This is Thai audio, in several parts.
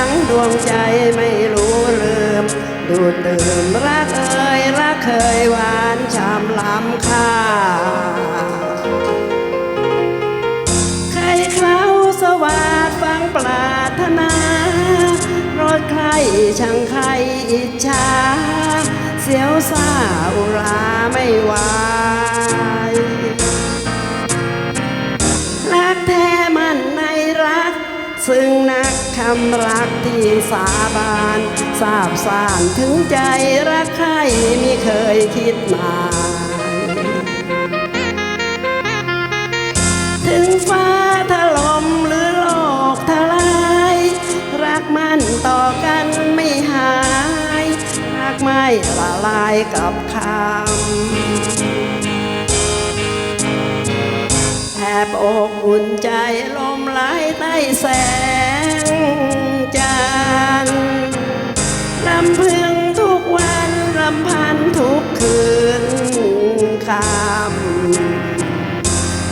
กฝังดวงใจไม่รู้ลืม ดูดดื่มรักเอ่ยรักเคยหวานชามล้ำค่า ใครเขาสวัสดฟังปรารถนา รถใครช่างใครอิจฉาเสียวซาอุราไม่ไหวรักแท้มันในรัก ซึ่งนัก คำรักที่สาบานทราบสานถึงใจรักใครไม่เคยคิดมายถึงฟ้าถล่มหรือโลกทลาย รักมันต่อกันไม่หาย รักไม่ละลายกับคำแอบอบอุ่นใจลมไหลใต้แสง จันทร์รำพึงทุกวันรำพันทุกคืนคำ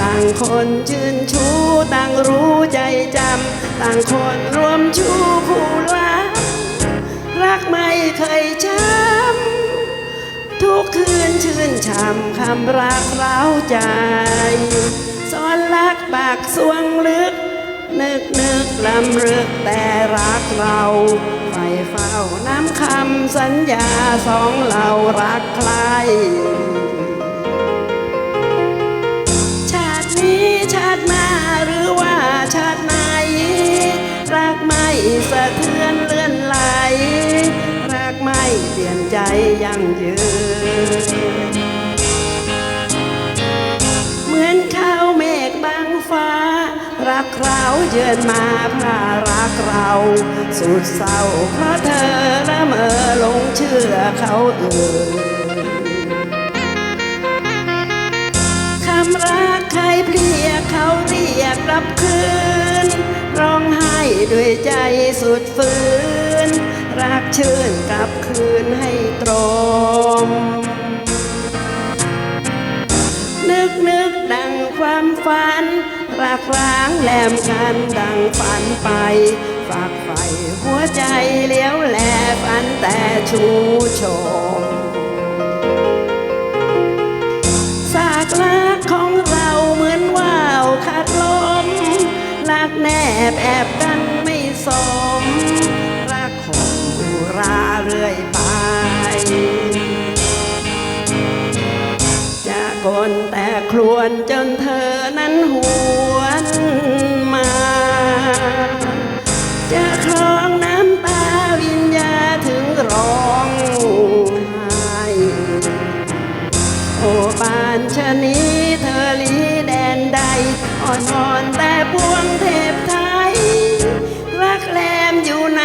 ต่างคนชื่นชูต่างรู้ใจจำต่างคนรวมชูคู่รักรักไม่เคยช้ำทุกคืนชื่นช่ำคำรักเร้าใจสอนรักปากสวงลึก นึกนึกลำลึกแต่รักเราไฟเฝ้าน้ำคำสัญญาสองเรารักใครชาตินี้ชาติหน้าหรือว่าชาติไหน รักไม่สะเทือนเลื่อนไหล รักไม่เปลี่ยนใจยั่งยืน รักเราวเยือนมาพารักเราสุดเศร้าเพราะเธอละเมอหลงเชื่อเขาอื่นคำรักใครเพลียเขาเรียกกลับคืน ร้องไห้ด้วยใจสุดฝืน รักชื่นกลับคืนให้ตรงนึกนึกดังความฝัน รักร้างแหลมกันดังฝันไป ฝากไฟหัวใจเลี้ยวแลฝันแต่ชูโชมสากลักของเราเหมือนว่าวขาดลมรักแนบแอบกันไม่สม รักคงอุราเรื่อยไปจะกลแต่ครวนจนเธอนั้นหัว แต่พวงเทพไทย รักแรมอยู่ไหน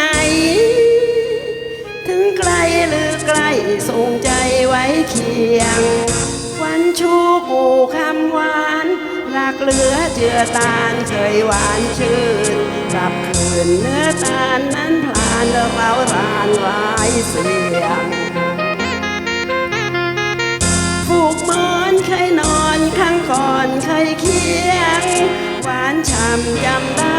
ถึงไกลหรือใกล้ส่งใจไว้เคียง วันชูกูคำหวาน รักเหลือเจือตานเคยหวานชื่นกลับคืนเนื้อตาลนั้นพลานเรารานหลายเสียงำจำได้